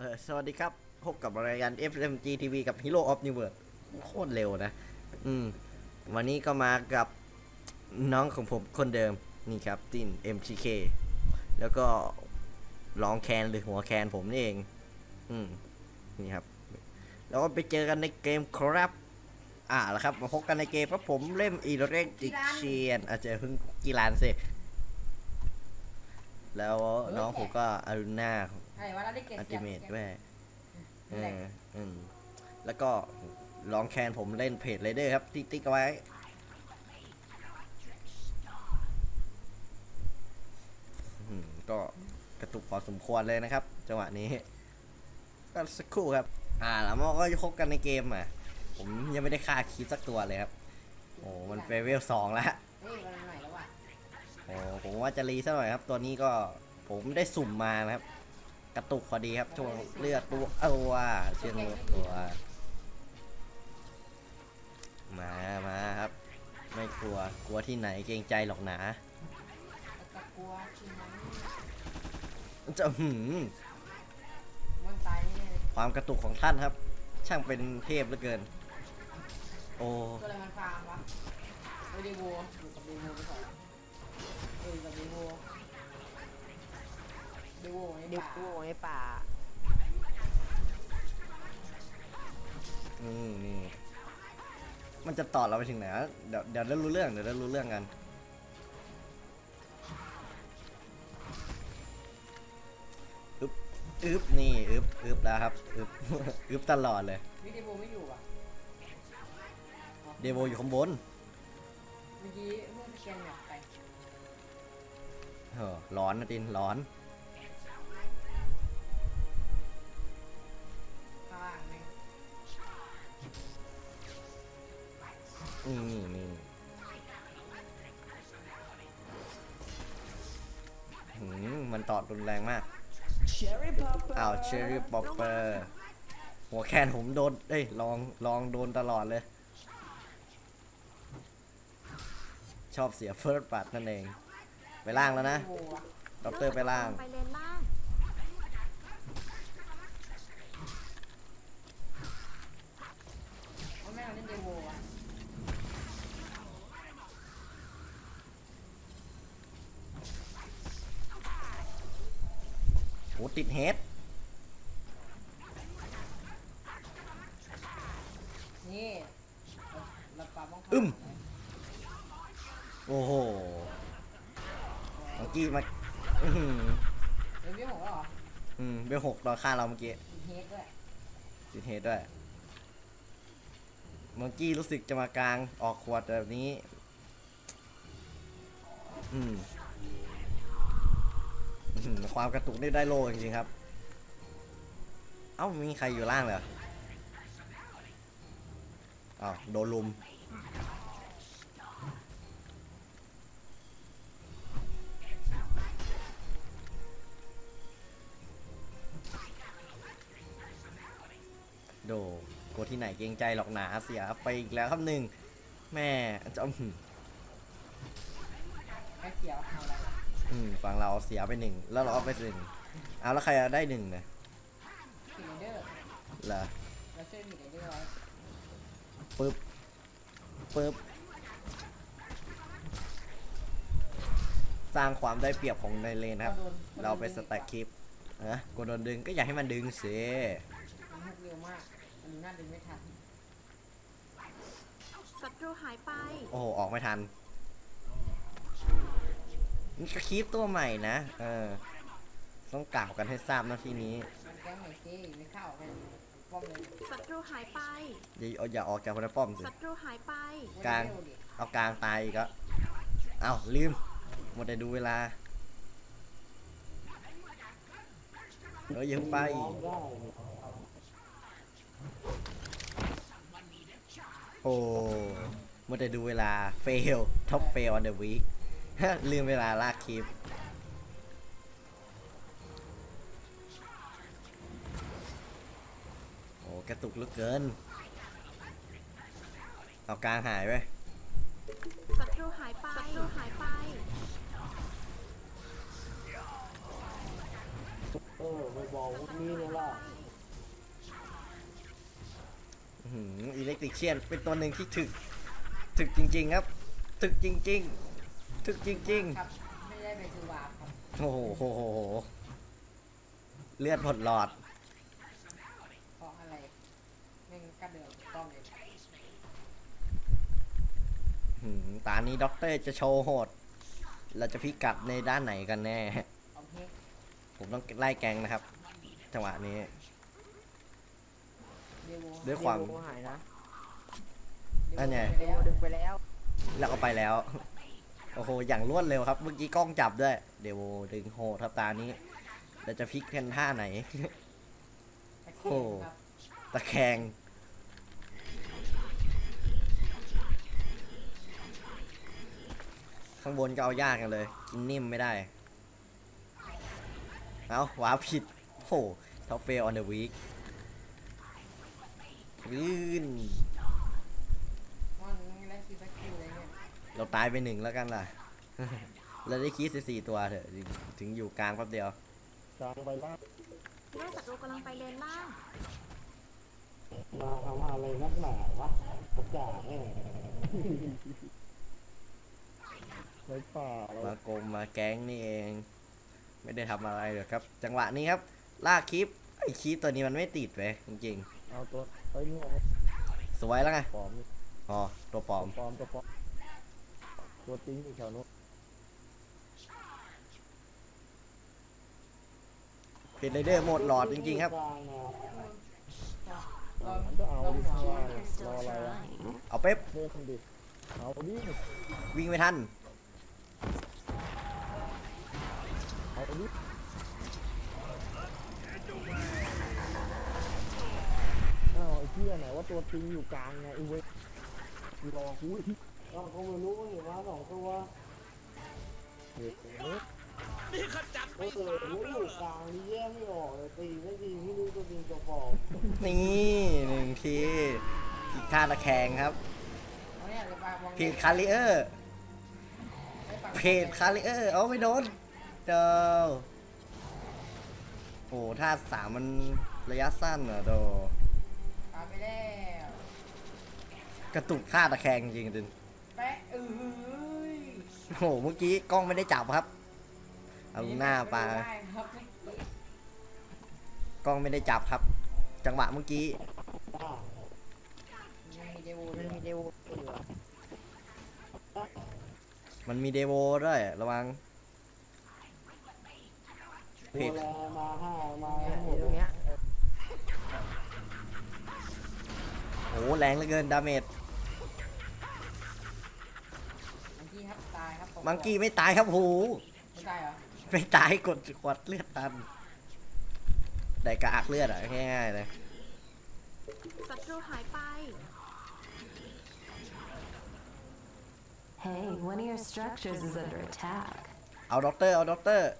เออสวัสดีครับ พบกับรายการ FMG TV กับ Hero of New World โคตรเร็วนะ อืม วันนี้ก็มากับน้องของผมคนเดิม นี่ครับจิน MTK แล้วก็รองแคนหรือหัวแคนผมนี่เอง อืม นี่ครับ แล้วก็ไปเจอกันในเกมครับ อ่าแล้วครับ มาพบกันในเกมครับผมเล่มอีเรกจิเชียน อาจจะเพิ่งกีฬานสิแล้วน้องผมก็อารุณา อะไรวะเราได้เกรดอัลเสีติยงเมทเสียงด้วยเอแหละออืมแล้วก็ลองแคนผมเล่นเพจไรเดอร์ครับ ติ๊กติ๊กเอาไว้อืมก็กระตุกพอสมควรเลยนะครับ จังหวะนี้ ก็สักครู่ครับ อ่า แล้วมันก็จะคบกันในเกมอะ ผมยังไม่ได้ฆ่าคีสักตัวเลยครับ โอ้มันเฟเวลสองแล้วเฮ้ยวันใหม่แล้วว่ะโอ้ผมว่าจะรีซะหน่อยครับ ตัวนี้ก็ผมได้สุ่มมานะครับ กระตุกพอดีครับช่วงเลือดตัวเอาว่าเชื่องตัว มามาครับ ไม่กลัวกลัวที่ไหนเกรงใจหรอกหนาตะกัวชิมมันจะหืมมันตายนี่เลยความกระตุกของท่านครับ ช่างเป็นเทพเหลือเกิน โอ้ตัวอะไมันฟาร์มวะเออดีโวอยู่กับดีโวไปก่อนเออกับดีโว ดีโวในดิวป่ากูในป่าอืมนี่มันจะต่อเราไปถึงไหนวะเดี๋ยวเดี๋ยวได้รู้เรื่องเดี๋ยวได้รู้เรื่องกัน อึบอึบนี่อึบอึบแล้วครับอึบ อึบตลอดเลย วิดีโวไม่อยู่อะ เดโวอยู่ข้างบนเมื่อกี้เพื่อนสแกนแบบไป เออร้อนนะตินร้อน อืมนี่นี่หืมมันตอดรุนแรงมากอ้าวเชอรี่ป๊อปเปอร์หัวแคนผมโดนเอ้ยลองลองโดนตลอดเลย ชอบเสียเฟิร์สปัดนั่นเอง ไปล่างแล้วนะดีโวอะด็อกเตอร์ไปล่างไปเลนล่าง เอาแม่งมาเล่นดีโวอะ โหติดเฮดนี่เราเราปาบ้องอึ้มโอ้โหเมื่อกี้มาอื้อหือเดี๋ยวพี่หกแล้วเหรออืมเบลหกตอนฆ่าเราเมื่อกี้ มีเฮดด้วยติดเฮดด้วยเมื่อกี้รู้สึกจะมากลางออกขวดแบบนี้ อืมอื้อหือ ความกระตุกนี่ได้โลจริงๆครับ เอ้ามีใครอยู่ล่างเหรออ้าวโดนลุมโดกลัวที่ไหนเกรงใจหรอกหนาเสียไปอีกแล้วครับหนึ่งแม่จะอื้อหือไอ้เขียวเอาอะไรวะ อืมฝั่งเราเสียไปหนึ่งแล้วเราเอาไปหนึ่งเอาแล้วใครจะได้หนึ่งเนี่ยผีเดอร์เหรอเราช่วยผีเดอร์ไว้ปึ๊บปึ๊บสร้างความได้เปรียบของในเลนครับโดนเราไปสแต็กคลิปนะกดโดนดึงก็อยากให้มันดึงสิมันฮุกเร็วมากมันน่าดึงไม่ทันศัตรูหายไป โอ้โห ออกไม่ทัน นี่ก็คลิปตัวใหม่นะ เออ ต้องกล่าวกันให้ทราบนะที่นี้มันแกล้งหน่อยสิไม่เข้าเลยป้อมเลยศัตรูหายไป อย่าอย่าออกจากคนละป้อมสิ ศัตรูหายไป กลางเร็วดิเอากลางตายอีกแล้วเอาลืม หมดแต่ดูเวลาเออยังไป โอ้หมดแต่ดูเวลา fail top fail on the week ลื มเวลาลากคลิป โอ้กระตุกเหลือเกิน เอากลางหายไปศัตรูหายไปศัตรูหายไปโอ้อไปบอกพวกนี้เลยล่ะอิเล็กทริเชียนเป็นตัวหนึ่งที่ถึก ถึกจริง ๆ ครับ ถึกจริง ๆ ถึกจริง ครับ ไม่ได้ไปซื้อวาร์ปครับๆ โอ้โหโหโหโหเลือดหมดหลอด เพราะอะไรแม่งกระเดือกต้องเลยหืมตานี้ด็อกเตอร์จะโชว์โหด เราจะพิกัดในด้านไหนกันแน่ เอาเพกผมต้องไล่แกงนะครับ จังหวะนี้ เดโวด้วยความ เดโหายนะนั่นไง เดโวดึงไปแล้ว แล้วเอาไปแล้ว โอ้โห อย่างรวดเร็วครับ เมื่อกี้กล้องจับด้วย เดี๋ยวดึงโหดครับตานี้เราจะพลิกกันท่าไหน โอ้ยนครับตะแคงข้างบนก็เอายากกันเลย กินนิ่มไม่ได้ เอาว้าผิดโอ้ท็อปเฟลออนเดอะวีคลื่นไม่ได้คิดสกิลเลย เนี่ยเราตายไปหนึ่งแล้วกันล่ะ เราได้คีสิบสี่ตัวเถอะถึงถึงอยู่กลางแป๊บเดียว กลางไปล่างแม่ศัตรูกำลังไปเลนล่างมาทำอะไรนักหนาวะประกาศแน่ไว้ป่าเรามากรมมาแก๊งนี่เอง ไม่ได้ทำอะไรหรอกครับ จังหวะนี้ครับ ลากคลิปไอ้คลิปตัวนี้มันไม่ติดเว้ยจริงเอาตัวไอ้ยนี่ๆสวยแล้วไงปลอมอ๋อตัวปลอม ปลอมตัวปลอม ตัวจริงอยู่แถวนู้นเพจไรเดอร์หมดหลอดจริงๆครับกลางอะเรามันก็เอาเราดิหัวรออะไรอะเอาเป๊ปเล่นดิเอาดิวิ่งไม่ทัน เอาดิอ้าวไอ้เหี้ยไหนว่าตัวจริงอยู่กลางไงไอ้เว้ยรอกูอีก เราก็ไม่รู้เห็นว่าสองตัวเด็กเอ้ยนี่ขจัดไม่เออรู้อยู่กลางนี่แยกไม่ออกเลยตีไม่ดีไม่รู้ตัวจริงตัวปลอมนี่หนึ่งทีผิดท่าตะแคงครับ เอาเนี่ยเดี๋ยวปากมองเพจคาริเออร์ไม่ปากเพจคาริเออร์ เอาไม่โดนเจ้าโอ้ท่าสามมันระยะสั้นเหรอโด ปากไปแล้วกระตุกท่าตะแคงจริงๆดิแปะเอ้ย โอ้โหเมื่อกี้กล้องไม่ได้จับครับ เอาหน้าปลาไม่ได้ครับกล้องไม่ได้จับครับ จังหวะเมื่อกี้ยังมีเดโวมันมีเดโหอยู่อะมันมีเดโวด้วยระวังเพตัวจแลมาห้ามาอยู่ดตรงเนี้ยโอ้โหแรงเหลือเกินดาเมจ มมังกี้ไม่ตายครับโหไม่ตายเหรอไม่ตายกดขวดเลือดตันได้กระอักเลือดอะง่ายๆเลยศัตรูหายไป Hey, one of your structures is under attack. เอาด็อกเตอร์เอาด็อกเตอร์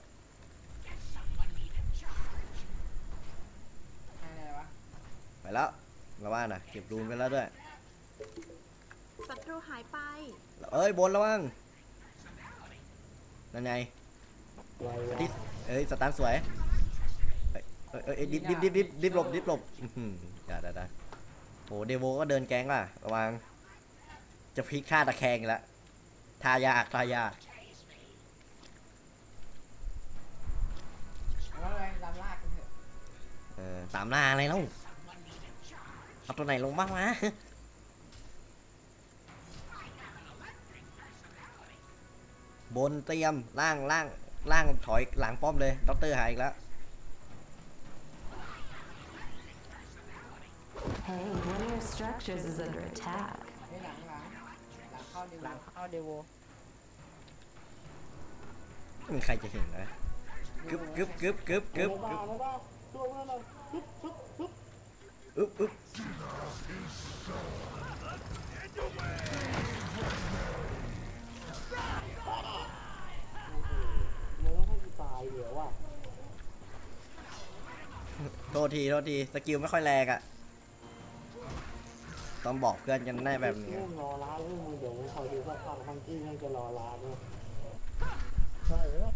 อะไรวะไปแล้วระวังนะเก็บรูนไปแล้วด้วยศัตรูหายไป เอ้ยบนระวัง นั่นไงไรวะดิสเอ้ยสตันสวยเอ้ยเอ้ยเอ้ยเอ้ยดิบดิบดิบดิบดิบหลบดิบหลบอื้อหืออย่าได้ได้โหเดโวก็เดินแก๊งล่ะระวังจะพลิกท่าตะแคงอีกแล้วทายากทายากเอาว่าเลยตามลากกันเถอะเออตามหน้าอะไรแล้วเอาตัวไหนลงบ้างวะ บนเตรียมล่างล่างล่างถอยหลังป้อมเลยด็อกเตอร์หายอีกแล้วหลังเข้าเดโวไม่มีใครจะเห็นนะกึบกึบกึบกึบกึบในกึบอึ๊บปึ๊บปึ๊บอึบอึบ มันต้องให้กูตายเดี๋ยวว่ะ โทษทีโทษทีสกิลไม่ค่อยแรงอะต้องบอกเพื่อนกันได้แบบนี้มึงรอร้านมึงเดี๋ยวมึงคอยดูสักพักมังกี้มันจะรอร้านเนี่ยใช่ไหม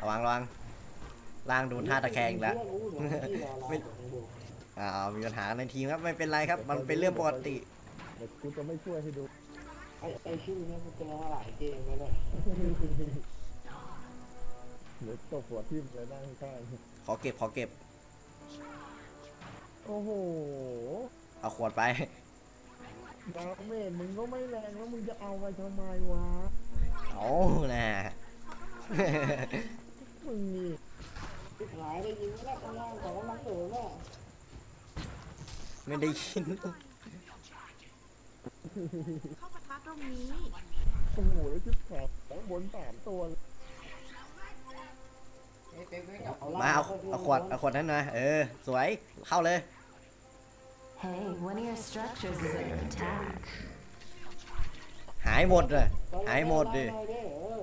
ระวังระวังล่างโดนท่าตะแคงอีกแล้วไม่ไม่ดูอ่ามีปัญหาในทีมครับไม่เป็นไรครับ มันเป็นเรื่องปกติเดี๋ยวกูจะไม่ช่วยให้ดูไอ้ไอ้ชื่อเนี้ยกูเจอมาหลายเกมแล้วเนี่ยเดี๋ยวตบหัวทิ่มเลยนั่งข้าง ขอเก็บขอเก็บ โอ้โหเอาขวดไป ดาเมจมึงก็ไม่แรงแล้วมึงจะเอาไปทำไมวะ เอานะมึงนี่หายได้ยินแล้วข้างล่างของมันเอ๋อแม่ไม่ได้ยิน เข้าปะทะตรงนี้ โอ้โหแล้วชุดแขกของบนสามตัวเลย ม่กลับมาเอาเอาขวดเอาขวดนั้นมาเออ สวยเข้าเลย Hey, one of your structures is under attack. หายหมดเลยหายหมดดิเออ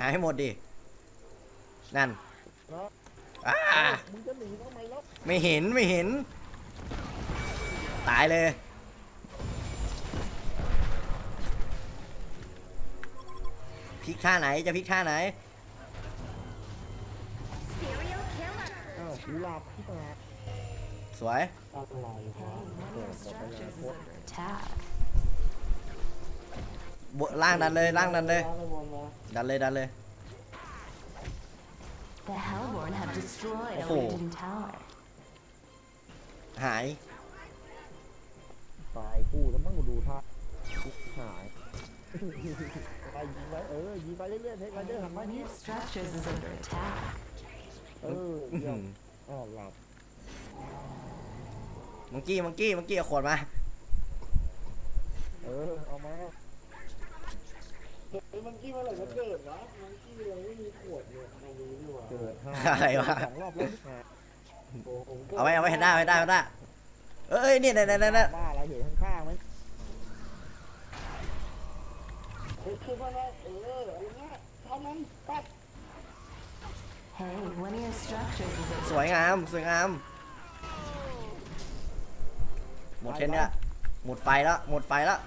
หายหมดดินั่นเนาะอ้ามึงจะหนีทำไมแล้วไม่เห็นไม่เห็น ตายเลย พลิกท่าไหนจะพลิกท่าไหน อ้าวกูหลับที่ตาสวยอะไร Hey, วะ one of your structures is under attack. บล่างดันเลยล่างดันเลยไปบนมาดันเลยดันเลย The Hellborn have destroyed a Oh. Legion tower. หายตายคู่แล้วมั้งกูดูท่าหายไปยิงไปเออยิงไปเรื่อยๆเทคไรเดอร์หันมา One of นี่ your structures is under attack. เออ เดี๋ยวอ๋อหลับมังกี้มังกี้มังกี้เอาขวดมา เออเอามาเฮ้ยมันกี้เมื่อไหร่จะเกิดวะมันกี้ยังไม่มีขวดเนี่ยในนี้ดีกว่าเกิดห้าอะไรวะ สองรอบแล้วที่หาโอ้โหผมก็เอาไว้เอาไว้ให้ได้ไว้ได้ไว้ได้เอ้ยเนี่ยเนี่ยเนี่ยเนี่ยบ้าอะไรเห็นข้างๆไหมเฮ้ยคือว่าไงเอออะไรเงี้ยเท่านั้นปั๊บ Hey, one of your structures is ส under วยงาม สวยงาม หมดเทนเนี่ยหมดไฟแล้วหมดไฟแล้ว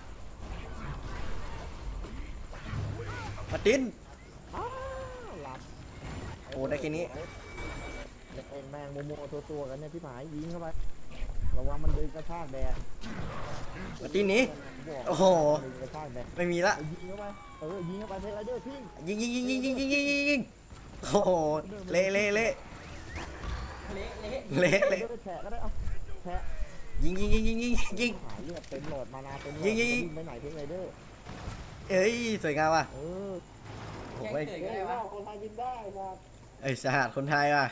มาตินอ้าวหลับโอ้ได้แค่นี้เองแมงโมโมตัวตัวๆกันเนี่ยพี่ผายยิงเข้าไประวังมันดึงกระชากแดดมาตินหนี้ บอกโอ้โห ดึงกระชากแดดไม่มีละเอายิงเข้าไปเออยิงเข้าไปเทไรเดอร์ทิ้งยิงยิงยิงยิงยิงยิงยิงยิงยิง โอ้โหเละเละเละเละเละเละเทไรเละเดอร์แฉะก็ได้เอาแฉะยิงยิงยิงยิงยิงยิง หายเลือดเต็มโหลดมานาเต็มโหลดยิงยิง จะวิ่ไปไหนเทไรเดอร์เอ้ยสวยงามว่ะเออโอ้แจ้งยเกิดเฮ้ก็ยได้วะว่าคนไทยยิงได้ครับไอ้ยสหัสคนไทยว่ะ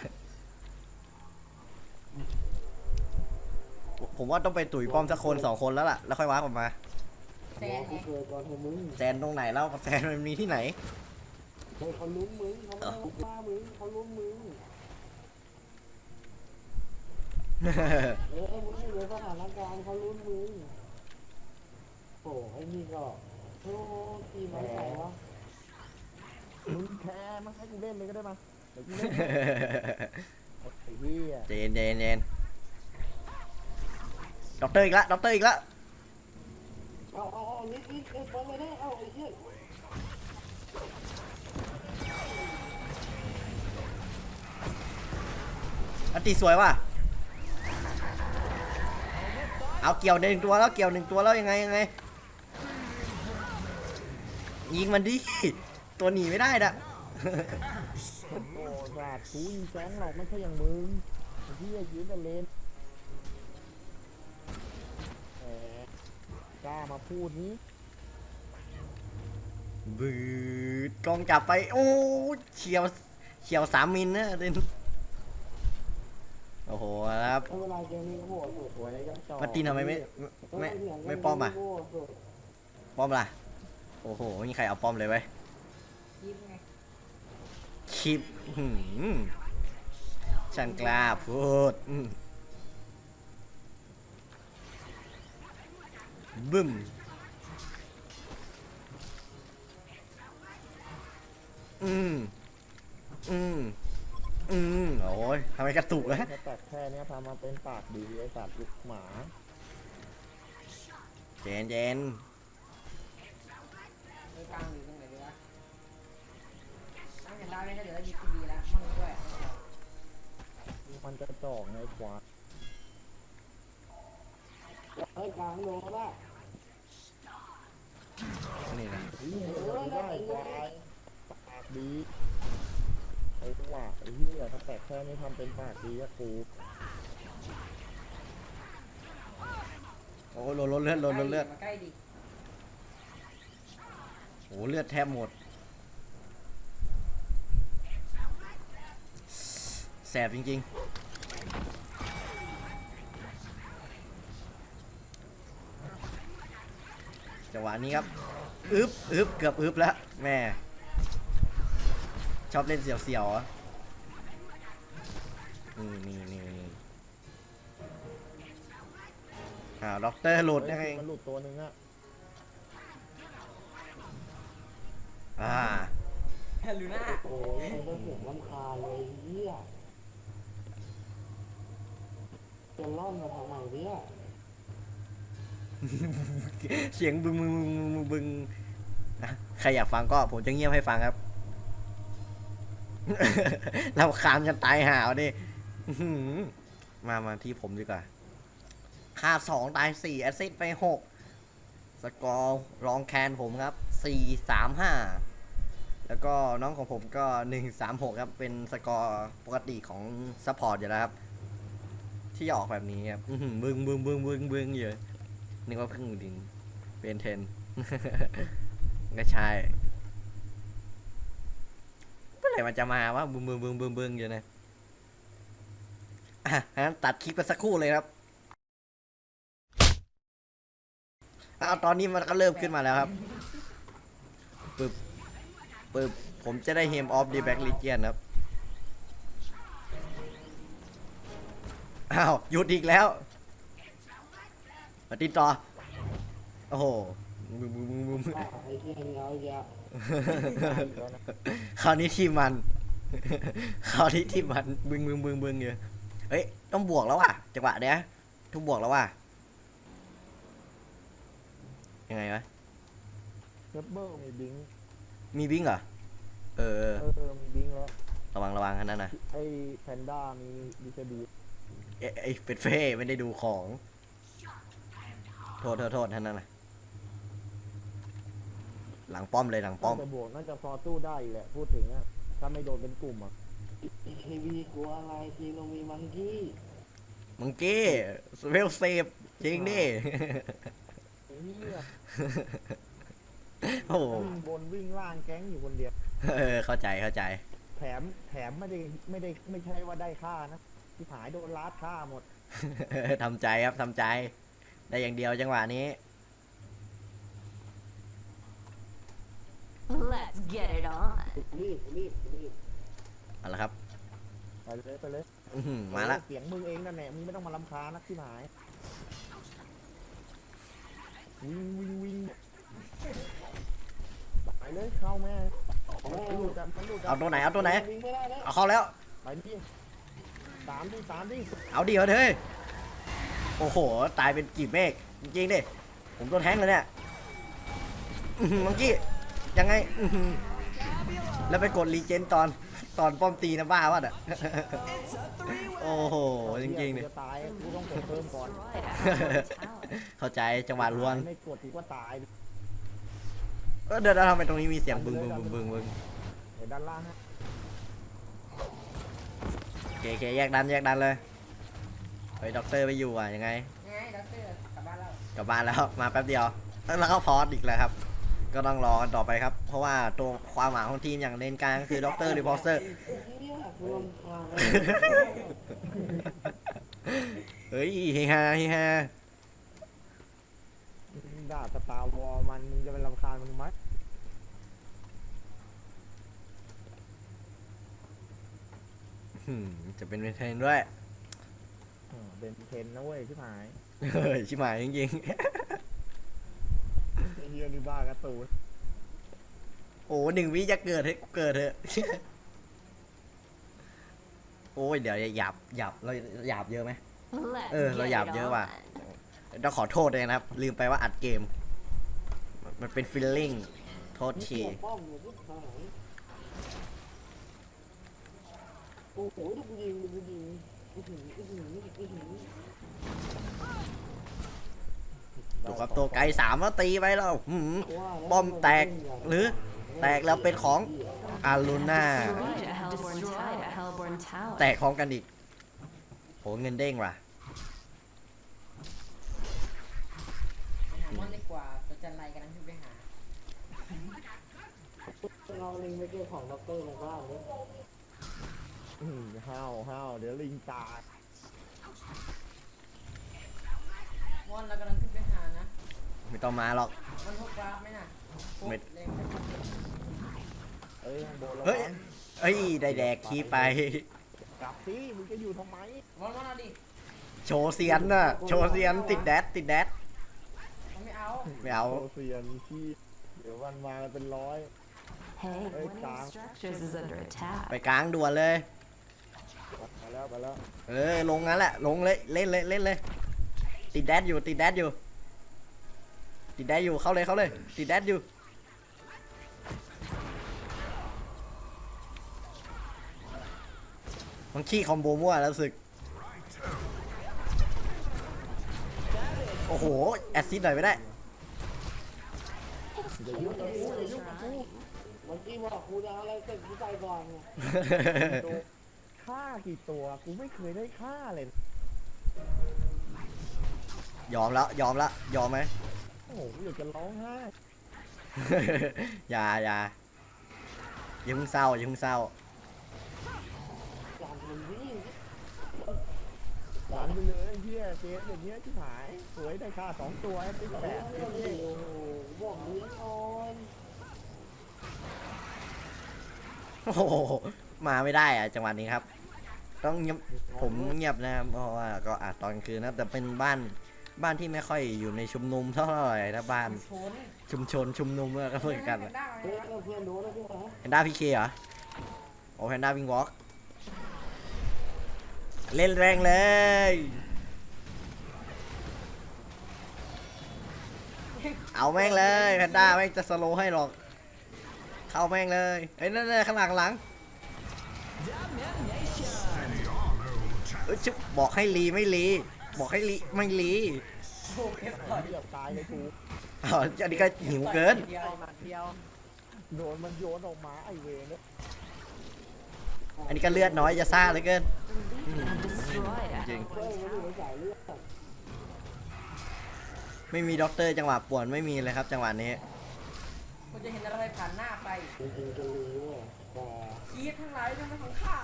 ผมว่าต้องไปตุ๋ยป้อมสักคนสองคนแล้วล่ะแล้วค่อยว้าออกมาแซนไงกูเกิดก่อนเธอมึงแซนตรงไหนแล้วแซนมันมีที่ไหน เฮ้ยเขาลุ้นมึงเขาไม่ได้ว่ามึงเขาลุ้นมึงเออมึงอยู่ในสถานการณ์เขาลุ้นมึงโอ้ไอ้นี่ก็โอ้ทีมไหนใส่วะมึงแพ้มาให้กูเล่นเลยก็ได้มาเดี๋ยวกูเล่นไอ้เหี้ยเจนเจนเจนด็อกเตอร์อีกละด็อกเตอร์อีกละเอาเอาเอานิดนิดเอ้ยบอลเลยได้เอาไอ้เหี้ย อันตีสวยว่ะ เอาเกี่ยวหนึ่งตัวแล้วเกี่ยวหนึ่งตัวแล้วยังไงยังไง ยิงมันดิ ตัวหนีไม่ได้นะโอ้สาดกูยิงแจ้งหรอกไม่ใช่อย่างมึงไอ้เหี้ยยืนแต่เลนแหมกล้ามาพูดนี้บืดกล้องจับไป โอ้เฉียวเฉียวสามมิลนะเดนโอ้โห ครับเวลาเกมนี้โหดสวยก็จอมาตินทำไมไม่ไม่ไม่ป้อมอะป้อมล่ะโอ้โหไม่มีใครเอาป้อมเลยไว้คลิปหืมช่างกล้าพูดบึ้มอืมอืม อืมโอ้ยทำไมกระตุกนะแค่ตัดแค่เนี้ยทำมาเป็นปากดีไอ้สัตว์ลูกหมาเจนเจนเออกลางอยู่ตรงไหนดีวะตั้งอย่างได้ไม่ได้เดี๋ยวเรายิงทีวีแล้วมั่งด้วยมันจะจอกไงขวาไอ้ยกลางโดนละนี่นะเฮ้ยได้ควายปากดี ไอ้ว่าไอ้เหี้ยถ้าแตกแค่ไม่ทำเป็นปากดีอะกูโอ้ลดลดเลือดลดลดเลือดมาใกล้ดิโอ้เลือดแทบหมด แสบจริง ๆจังหวะนี้ครับอึบอึบเกือบอึบแล้วแม่ชอบเล่นเสียวๆอะ นี่นี่นี่นี่อ่าด็อกเตอร์หลุดยังไงมันหลุดตัวหนึ่งอะอ่า ลูน่าโอ้ยมันได้เสียงลำคาญเลยเหี้ยจะล่อนมาทำไมเนี่ยเสียงบึงบึงบึงบึงบึงอะใครอยากฟังก็ผมจะเงียบให้ฟังครับ เราคามกันตายหาวดิ อื้อหือมามาที่ผมดีกว่าค่าสองตายสี่แอสซิสต์ไปหกสกอร์รองแคนผมครับสี่สามห้าแล้วก็น้องของผมก็หนึ่งสามหกครับ เป็นสกอร์ปกติของซัพพอร์ตอยู่แล้วครับ ที่ออกแบบนี้ครับอื้อหือบึงบึงบึงบึงบึงอยู่นึกว่าเพิ่งดินเป็นเทน ก็ใช่เมื่อไหร่มันจะมาวะบึงบึงบึงบึงบึงอยู่นะ อะงั้นตัดคลิปไปสักครู่เลยครับเอาตอนนี้มันก็เริ่มขึ้นมาแล้วครับปึ๊บปึ๊บผมจะได้เฮมออฟดีแบ็กลิเจียนครับอ้าวหยุดอีกแล้วมาติดต่อ โอ้โหบึ้มบึ้มบึ้มบึ้งเยเงาแยะคราวนี้ที่มันคราวนี้ที่มันบึ้งบึ้งบึ้งบึ้งอยู่ เอ้ย ต้องบวกแล้วว่ะจังหวะเนี้ยต้องบวกแล้วว่ะยังไงวะเซฟเบอร์มีบิงค์มีบิงเหรอ เออเออเออมีบิงค์แล้วระวังระวังอันนั้นนะไอ้แพนด้ามีดีเซบีเอ้ยไอ้เฟดเฟ่ไม่ได้ดูของ โทษโทษโทษท่านนั้นนะหลังป้อมเลยหลังป้อมน่าจะบวกน่าจะพอสู้ได้อยู่แหละพูดถึงอะถ้าไม่โดนเป็นกลุ่มอะ ทีวีกลัวอะไรทีเรามีมังกี้มังกี้สเวลเซฟจริงดิเฮียโอ้โหวิ่งบนวิ่งล่างแก๊งอยู่คนเดียว เออเข้าใจเข้าใจ แถมแถมไม่ได้ไม่ได้ไม่ใช่ว่าได้ค่านะที่หายโดนลาดค่าหมดทำใจครับทำใจ ได้อย่างเดียวจังหวะนี้ Let's get it on. รีบรีบรีบ เอาละครับไปเลยไปเลยอื้อหือมาละเสียงมึงเองนั่นแหละมึงไม่ต้องมาลำคาญนักที่หายวิ่งวิ่งวิ่งไปเลยเข้าแม่มันหลุดกันมันหลุดกันเอาตัวไหนเอาตัวไหน วิ่งไม่ได้แล้วเอาเข้าแล้ว ไปดิสามดิสามดิเอาดีเอาเถอะโอ้โห ตายเป็นกีบเมฆจริงๆดิผมตัวแท้งเลยเนี่ยอื้อหือมังกี้ยังไงอื้อหือ แล้วไปกดรีเจนตอนตอนป้อมตีนะบ้าวะอะ โอ้โห จริงๆดิจะตายกูต้องกดเพิ่มก่อน เข้าใจจังหวะล้วนไม่กดกูก็ตายเออเดี๋ยวเราทำไมตรงนี้มีเสียงบึงบึงบึงบึงบึงเดี๋ยวด้านล่างฮะโอเคโอเคแยกดันแยกดันเลยไปด็อกเตอร์ไปอยู่อะยังไง ไงด็อกเตอร์กลับบ้านแล้วกลับบ้านแล้วมาแป๊บเดียวแล้วก็พอสอีกแล้วครับ ก็ต้องรอกันต่อไปครับ เพราะว่าตัวความหมายของทีมอย่างเลนกลางก็คือด็อกเตอร์หรือพอสเตอร์รวมทางเฮ้ยเฮฮาเฮฮาด่าสตาร์วอลมันมึงจะเป็นรำคาญมันไหมอืมจะเป็นเทรนด้วย อืมเป็นเทรนนะเว้ยที่หาย เฮ้ยชิบหายจริงไอ้ เฮียนี่บ้ากระตูนๆโอ้หนึ่งวิจะเกิดให้กูเกิดเถอะ โอ้ยเดี๋ยวหยาบหยาบเราหยาบเยอะไหม Let's Ừ, nó get dập it dữ mà. on. ต้องขอโทษเลยนะครับ ลืมไปว่าอัดเกม มันเป็นฟีลลิ่ง โทษทีป้อมเลยที่หายโอ้โหดูกูยิงดูกูยิง อื้อหืออื้อหืออื้อหือ ดู ครับตัวไกลสามแล้วตีไปแล้วหืมว่าล้วบอมแตกหรือแตกแล้วเป็นของอารูน่า Destroyed a Hellborn Destroyed a Hellborn Tower. แตกของกันอีกโหเงินเด้งว่ะไปหาม่อนดีกว่าตัวจันไรกันนะที่ไปหาเราลิงไปเก็บของด็อกเตอร์ในบ้านเลยอืมห้าวห้าวเดี๋ยวลิงตายม่อนเรากำลังขึ้นไปหานะ ไม่ต้องมาหรอก มันพกกราฟไหมน่ะพกไม่เล่นไปพกเล่นเอ้ยข้างบนระเฮ้ยวังเอ้ยได้แดกคีไป กลับสิมึงจะอยู่ทำไมม่อนม่อนเอาดิโชว์เซียนน่ะ โชว์เซียนติดแดดติดแดดมันไม่เอาไม่เอา โซเซียนที่เดี๋ยวมันมากันเป็นร้อย Hey, Hey, one of your Tom. structures is under attack. ไปกลางด่วนเลยไปแล้วไปแล้ว เออลงงั้นแหละ ลงเลย เล่นเลยเล่นเลย ติดแดดอยู่ติดแดดอยู่ ติดแดดอยู่เข้าเลยเข้าเลยติดแดดอยู่มันขี้คอมโบมั่วแล้วสึก โอ้โห แอดซิดหน่อยไม่ได้อย่ายุ่งกับกูอย่ายุ่งกับกูเมื่อกี้บอกกูจะเอาอะไรเสร็จกูใส่ก่อนไงตัวฆ่ากี่ตัวกูไม่เคยได้ฆ่าเลย ยอมแล้วยอมแล้วยอมไหม โอ้โหอยากจะร้องไห้อย่าอย่าอย่าเพิ่งเศร้าอย่าเพิ่งเศร้าอย่างมันวิ่งหวานไปเลยเฮียเจ๊อย่างเงี้ยที่หายสวยได้ค่าสองตัวติดแปดโอ้โหบอกเลี้ยงอ่อนโอ้โหมาไม่ได้อะจังหวะนี้ครับ ต้องเงียบผมเงียบนะครับเพราะว่าก็อาจตอนกลางคืนนะแต่เป็นบ้าน บ้านที่ไม่ค่อยอยู่ในชุมนุมเท่าไหร่นะบ้านชนชุมชนชุมนุมก็เพื่อนกันได้เฮ้ยเราเพื่อนรู้แล้วใช่ไหมแพนด้าพีเคเหรอโอ้แพนด้าวิงวอล์กเล่นแรงเลยเอาแม่งเลยแพนด้าแม่งจะสโลว์ให้หรอก เข้าแม่งเลยเอ้ยนั่นๆข้างหลังข้างหลังเอ้ยชิบบอกให้รีไม่รี บอกให้รีไม่รีโอ้เก็บก่อนเกือบตายเลยกูอ๋ออันนี้ก็หิวเกิน เดียวมาเดียวโดนมันโยนออกมาไอเวรเนี่ยอันนี้ก็เลือดน้อยจะซ่าเหลือเกิน And destroyed a จริงเฮ้ยมันอยู่ในสายเลือดไม่มีด็อกเตอร์จังหวะป่วนไม่มีเลยครับ จังหวะนี้ คุณจะเห็นอะไรผ่านหน้าไปจริงๆจะรู้อะแต่คีดทั้งหลายยังไม่ของข้า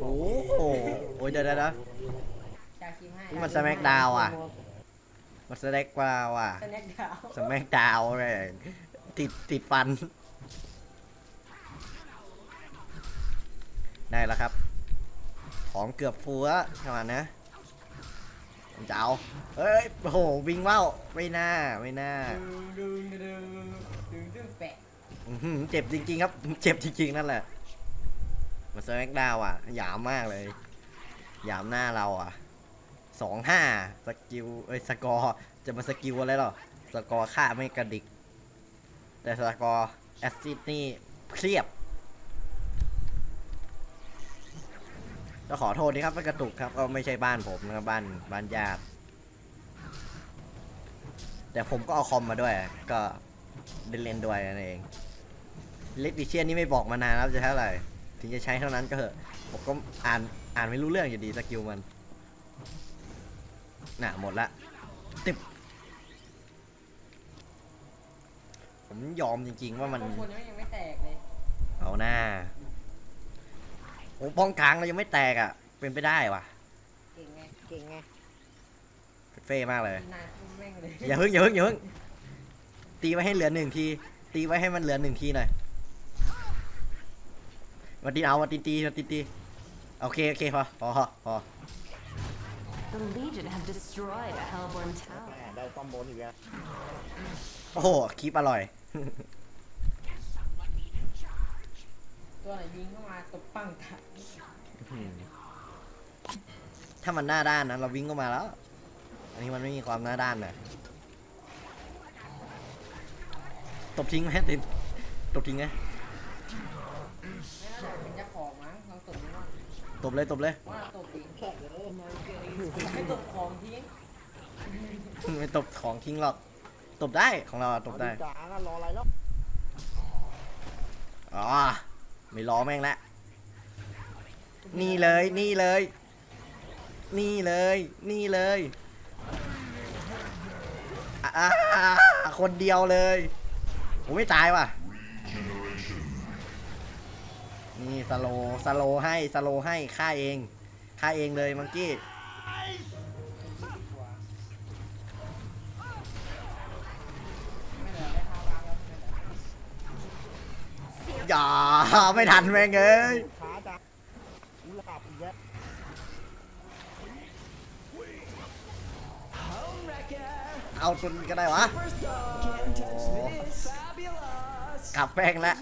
โอ้โหโอ้ยเดี๋ยวเดี๋ยวเดี๋ยวจากคิมให้นี่มันสแมกดาวอะ มันสแน็กกว่าว่ะ สแน็คดาวสแมกดาวเลยติดติดฟัน ได้แล้วครับ ของเกือบฟัวจังหวะนะผมจะเอาเฮ้ยโอ้โหวิ่งว่าวไม่น่าไม่น่าดึงดึงดึงดึงดึงแปะอื้อหือเจ็บจริงๆครับ เจ็บจริงๆนั่นแหละ มันสแมกดาวอะหยามมากเลยหยามหน้าเราอะ สองห้าสกิลเอ้ยสกอร์จะมาสกิลอะไรหรอสกอร์ค่าไม่กระดิก แต่สกอร์แอสซิดนี่เพียบก็ขอโทษนี่ครับไม่กระตุกครับก็ไม่ใช่บ้านผมนะครับบ้านบ้านญาติแต่ผมก็เอาคอมมาด้วย ก็ได้เล่นด้วยนั่นเองเล็กดิเชียนนี่ไม่บอกมานานแล้วจะเท่าไหร่ถึงจะใช้เท่านั้นก็เถอะผมก็อ่านอ่านไม่รู้เรื่องอยู่ดีสกิลมัน น่ะหมดละติบผมยอมจริง ๆ ว่ามันบางคนยังไม่แตกเลยเอาหน้าโอ้ป้องกลางเรายังไม่แตกอะ เป็นไปได้วะเก่งไงเก่งไงเฟ่มากเลย นายพูดแม่งเลยอย่าเพิ่งอย่าเพิ่งอย่าเพิ่งตีไว้ให้เหลือหนึ่งที ตีไว้ให้มันเหลือหนึ่งทีหน่อยมาตีเอามาตีตีมาตีตีโอเคโอเคพอพอพอ The Legion have destroyed a Hellborn Tower. แหมได้ป้อมบนอีกแล้วโอ้โหคลิปอร่อย ตัวไหนยิงเข้ามาตบปังถักถ้ามันหน้าด้านนะเราวิ่งเข้ามาแล้ว อันนี้มันไม่มีความหน้าด้านนะตบทิ้งไหมติมตบทิ้งไหมไม่น่าจะเป็นเจ้าของมั้งลองตบดูว่าตบเลยตบเลยว่าตบดีแข่งกั นให้ตบของทิ้งไม่ตบของทิ้งหรอก ตบได้ของเราอะตบได้เอากลางอะรออะไรแล้วอ๋อไม่ล้อแม่งละนี่เลยนี่เลย นี่เลย นี่เลยอ่าคนเดียวเลยผมไม่ตายว่ะ นี่สโลว์สโลว์ให้สโลว์ให้ฆ่าเองฆ่าเองเลยมังกี้ ไม่ทันแม่งเอ้ยช้าจังกูหลับอีกแล้วเอาจนก็ได้วะกลับแป้งแล้ว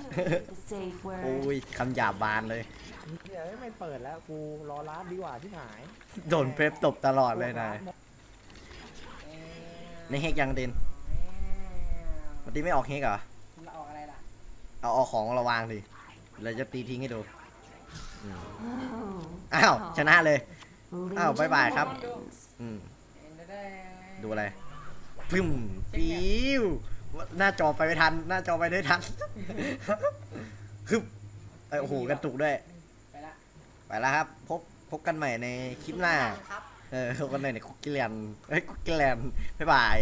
The safe โอ้ word. ยคำหยาบบานเลยเดี๋ยวไม่เปิดแล้วกูรอร้านดีกว่าที่หาย โดนเพรปตบตลอดเลยนายเอ๊ะในเฮกยังเดนวันนี้ไม่ออกเฮกเหรอมันออกอะไรล่ะ เอาเอาของเราวางดิ เราจะตีทิ้งให้ดู Oh. อ้าว ชนะเลย Oh, Legion bye-bye ครับ wins. อืมเห็นได้ดูอะไรพึ่มฟิวหน้าจอไปไม่ทัน หน้าจอไปไม่ทันฮึบเอ้ยโอ้โหกระตุกด้วย ไปละไปแล้วครับ พบพบกันใหม่ในคลิปหน้า ครับ เออพบกันใหม่ในคุกกี้แลนด์เฮ้ยคุกกี้แลนด์บ๊ายบาย